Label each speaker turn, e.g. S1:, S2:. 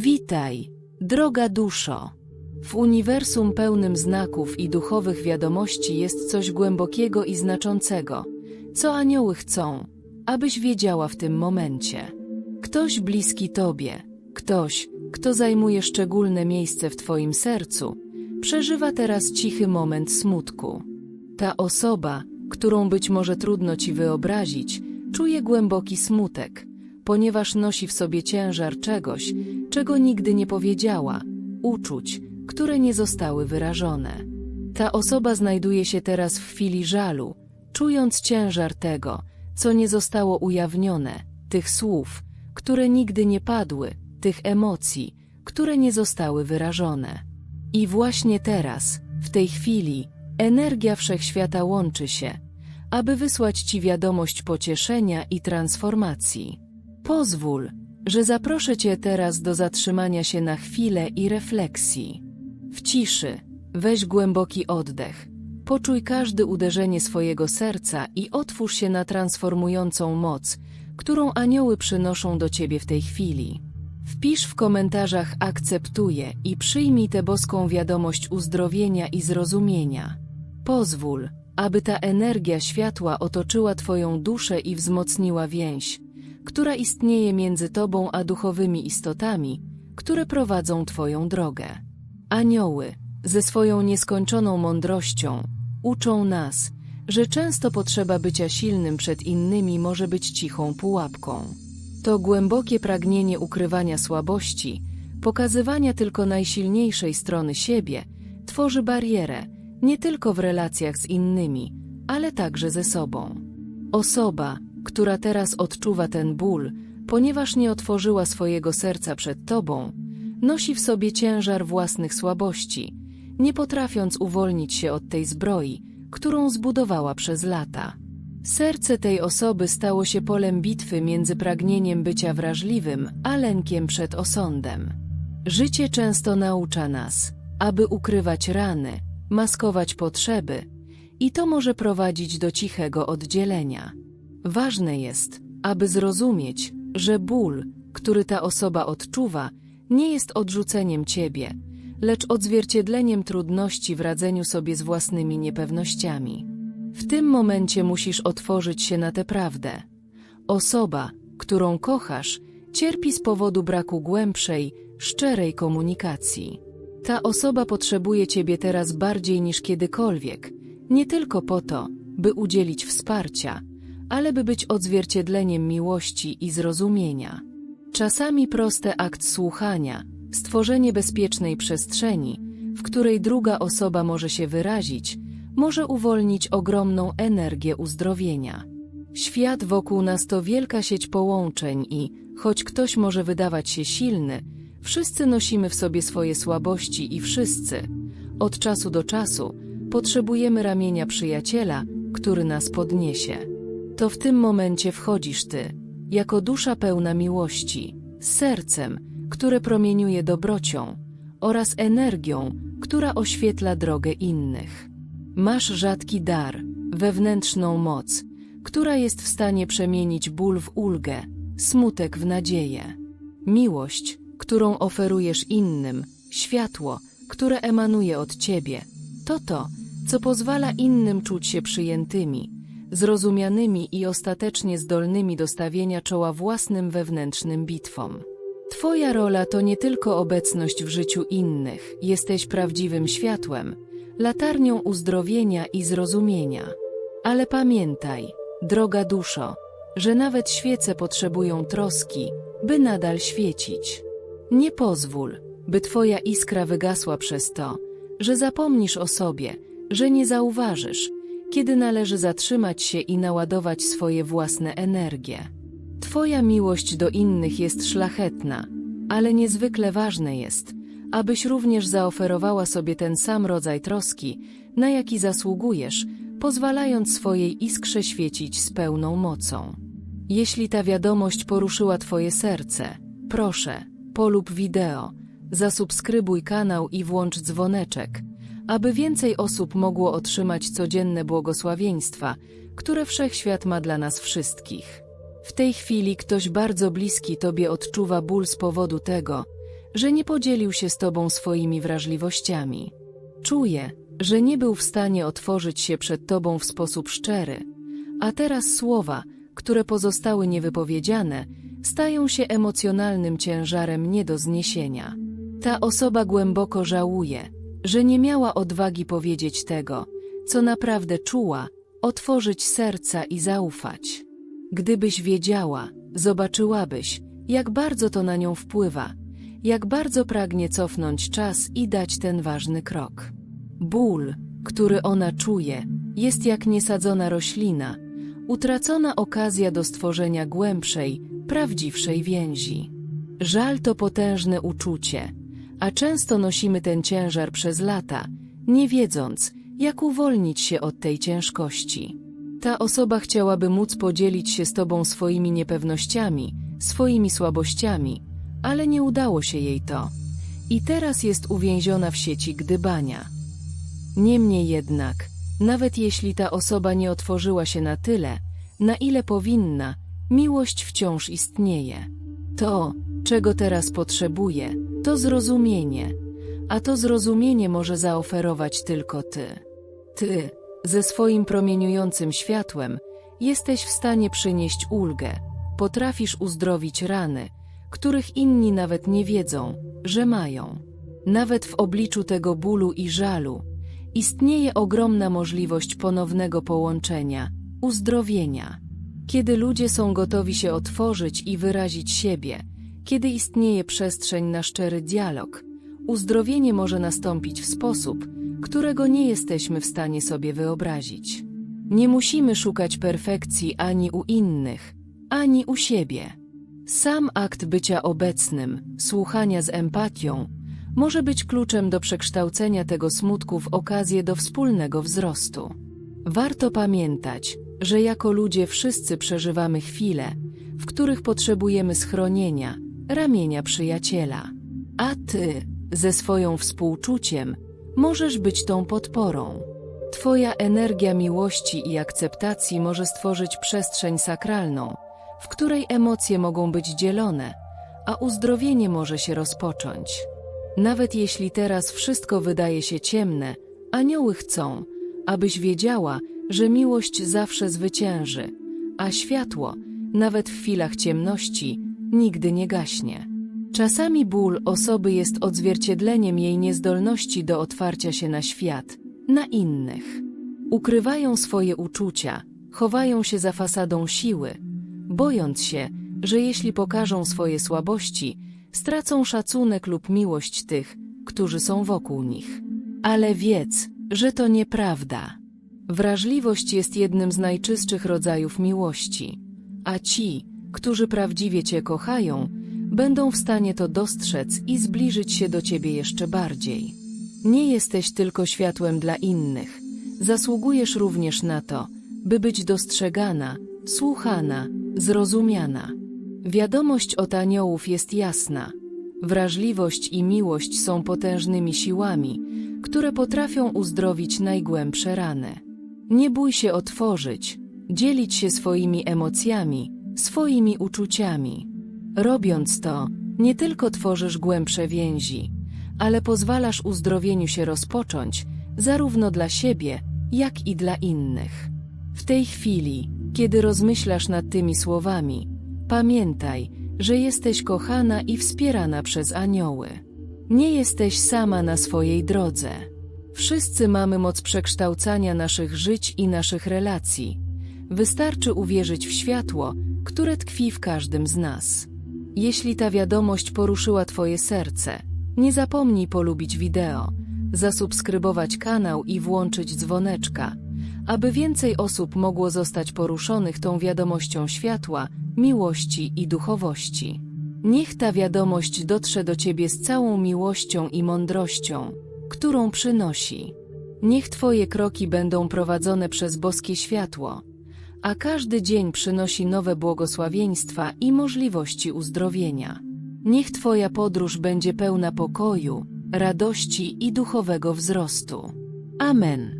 S1: Witaj, droga duszo. W uniwersum pełnym znaków i duchowych wiadomości jest coś głębokiego i znaczącego, co anioły chcą, abyś wiedziała w tym momencie. Ktoś bliski tobie, ktoś, kto zajmuje szczególne miejsce w twoim sercu, przeżywa teraz cichy moment smutku. Ta osoba, którą być może trudno ci wyobrazić, czuje głęboki smutek, ponieważ nosi w sobie ciężar czegoś, czego nigdy nie powiedziała, uczuć, które nie zostały wyrażone. Ta osoba znajduje się teraz w chwili żalu, czując ciężar tego, co nie zostało ujawnione, tych słów, które nigdy nie padły, tych emocji, które nie zostały wyrażone. I właśnie teraz, w tej chwili, energia wszechświata łączy się, aby wysłać Ci wiadomość pocieszenia i transformacji. Pozwól, że zaproszę Cię teraz do zatrzymania się na chwilę i refleksji. W ciszy, weź głęboki oddech, poczuj każde uderzenie swojego serca i otwórz się na transformującą moc, którą anioły przynoszą do Ciebie w tej chwili. Wpisz w komentarzach akceptuję i przyjmij tę boską wiadomość uzdrowienia i zrozumienia. Pozwól, aby ta energia światła otoczyła Twoją duszę i wzmocniła więź, która istnieje między Tobą a duchowymi istotami, które prowadzą Twoją drogę. Anioły, ze swoją nieskończoną mądrością, uczą nas, że często potrzeba bycia silnym przed innymi może być cichą pułapką. To głębokie pragnienie ukrywania słabości, pokazywania tylko najsilniejszej strony siebie, tworzy barierę, nie tylko w relacjach z innymi, ale także ze sobą. Osoba, która teraz odczuwa ten ból, ponieważ nie otworzyła swojego serca przed Tobą, nosi w sobie ciężar własnych słabości, nie potrafiąc uwolnić się od tej zbroi, którą zbudowała przez lata. Serce tej osoby stało się polem bitwy między pragnieniem bycia wrażliwym, a lękiem przed osądem. Życie często naucza nas, aby ukrywać rany, maskować potrzeby, i to może prowadzić do cichego oddzielenia. Ważne jest, aby zrozumieć, że ból, który ta osoba odczuwa, nie jest odrzuceniem ciebie, lecz odzwierciedleniem trudności w radzeniu sobie z własnymi niepewnościami. W tym momencie musisz otworzyć się na tę prawdę. Osoba, którą kochasz, cierpi z powodu braku głębszej, szczerej komunikacji. Ta osoba potrzebuje ciebie teraz bardziej niż kiedykolwiek, nie tylko po to, by udzielić wsparcia, ale by być odzwierciedleniem miłości i zrozumienia. Czasami prosty akt słuchania, stworzenie bezpiecznej przestrzeni, w której druga osoba może się wyrazić, może uwolnić ogromną energię uzdrowienia. Świat wokół nas to wielka sieć połączeń i, choć ktoś może wydawać się silny, wszyscy nosimy w sobie swoje słabości i wszyscy, od czasu do czasu, potrzebujemy ramienia przyjaciela, który nas podniesie. To w tym momencie wchodzisz Ty, jako dusza pełna miłości, z sercem, które promieniuje dobrocią oraz energią, która oświetla drogę innych. Masz rzadki dar, wewnętrzną moc, która jest w stanie przemienić ból w ulgę, smutek w nadzieję. Miłość, którą oferujesz innym, światło, które emanuje od Ciebie, to to, co pozwala innym czuć się przyjętymi, zrozumianymi i ostatecznie zdolnymi do stawienia czoła własnym wewnętrznym bitwom. Twoja rola to nie tylko obecność w życiu innych, jesteś prawdziwym światłem, latarnią uzdrowienia i zrozumienia. Ale pamiętaj, droga duszo, że nawet świece potrzebują troski, by nadal świecić. Nie pozwól, by Twoja iskra wygasła przez to, że zapomnisz o sobie, że nie zauważysz, kiedy należy zatrzymać się i naładować swoje własne energie. Twoja miłość do innych jest szlachetna, ale niezwykle ważne jest, abyś również zaoferowała sobie ten sam rodzaj troski, na jaki zasługujesz, pozwalając swojej iskrze świecić z pełną mocą. Jeśli ta wiadomość poruszyła Twoje serce, proszę, polub wideo, zasubskrybuj kanał i włącz dzwoneczek, aby więcej osób mogło otrzymać codzienne błogosławieństwa, które Wszechświat ma dla nas wszystkich. W tej chwili ktoś bardzo bliski Tobie odczuwa ból z powodu tego, że nie podzielił się z tobą swoimi wrażliwościami. Czuje, że nie był w stanie otworzyć się przed tobą w sposób szczery, a teraz słowa, które pozostały niewypowiedziane, stają się emocjonalnym ciężarem nie do zniesienia. Ta osoba głęboko żałuje, że nie miała odwagi powiedzieć tego, co naprawdę czuła, otworzyć serca i zaufać. Gdybyś wiedziała, zobaczyłabyś, jak bardzo to na nią wpływa, jak bardzo pragnie cofnąć czas i dać ten ważny krok. Ból, który ona czuje, jest jak niesadzona roślina, utracona okazja do stworzenia głębszej, prawdziwszej więzi. Żal to potężne uczucie, a często nosimy ten ciężar przez lata, nie wiedząc, jak uwolnić się od tej ciężkości. Ta osoba chciałaby móc podzielić się z tobą swoimi niepewnościami, swoimi słabościami, ale nie udało się jej to. I teraz jest uwięziona w sieci gdybania. Niemniej jednak, nawet jeśli ta osoba nie otworzyła się na tyle, na ile powinna, miłość wciąż istnieje. To, czego teraz potrzebuje, to zrozumienie, a to zrozumienie może zaoferować tylko ty. Ty, ze swoim promieniującym światłem, jesteś w stanie przynieść ulgę, potrafisz uzdrowić rany, których inni nawet nie wiedzą, że mają. Nawet w obliczu tego bólu i żalu, istnieje ogromna możliwość ponownego połączenia, uzdrowienia. Kiedy ludzie są gotowi się otworzyć i wyrazić siebie, kiedy istnieje przestrzeń na szczery dialog, uzdrowienie może nastąpić w sposób, którego nie jesteśmy w stanie sobie wyobrazić. Nie musimy szukać perfekcji ani u innych, ani u siebie. Sam akt bycia obecnym, słuchania z empatią, może być kluczem do przekształcenia tego smutku w okazję do wspólnego wzrostu. Warto pamiętać, że jako ludzie wszyscy przeżywamy chwile, w których potrzebujemy schronienia, ramienia przyjaciela. A ty, ze swoją współczuciem, możesz być tą podporą. Twoja energia miłości i akceptacji może stworzyć przestrzeń sakralną, w której emocje mogą być dzielone, a uzdrowienie może się rozpocząć. Nawet jeśli teraz wszystko wydaje się ciemne, anioły chcą, abyś wiedziała, że miłość zawsze zwycięży, a światło, nawet w chwilach ciemności, nigdy nie gaśnie. Czasami ból osoby jest odzwierciedleniem jej niezdolności do otwarcia się na świat, na innych. Ukrywają swoje uczucia, chowają się za fasadą siły, bojąc się, że jeśli pokażą swoje słabości, stracą szacunek lub miłość tych, którzy są wokół nich. Ale wiedz, że to nieprawda. Wrażliwość jest jednym z najczystszych rodzajów miłości, a ci, którzy prawdziwie Cię kochają, będą w stanie to dostrzec i zbliżyć się do Ciebie jeszcze bardziej. Nie jesteś tylko światłem dla innych, zasługujesz również na to, by być dostrzegana, słuchana, zrozumiana. Wiadomość od aniołów jest jasna. Wrażliwość i miłość są potężnymi siłami, które potrafią uzdrowić najgłębsze rany. Nie bój się otworzyć, dzielić się swoimi emocjami, swoimi uczuciami. Robiąc to, nie tylko tworzysz głębsze więzi, ale pozwalasz uzdrowieniu się rozpocząć, zarówno dla siebie, jak i dla innych. W tej chwili, kiedy rozmyślasz nad tymi słowami, pamiętaj, że jesteś kochana i wspierana przez anioły. Nie jesteś sama na swojej drodze. Wszyscy mamy moc przekształcania naszych żyć i naszych relacji. Wystarczy uwierzyć w światło, które tkwi w każdym z nas. Jeśli ta wiadomość poruszyła Twoje serce, nie zapomnij polubić wideo, zasubskrybować kanał i włączyć dzwoneczka, aby więcej osób mogło zostać poruszonych tą wiadomością światła, miłości i duchowości. Niech ta wiadomość dotrze do Ciebie z całą miłością i mądrością, którą przynosi. Niech Twoje kroki będą prowadzone przez boskie światło, a każdy dzień przynosi nowe błogosławieństwa i możliwości uzdrowienia. Niech Twoja podróż będzie pełna pokoju, radości i duchowego wzrostu. Amen.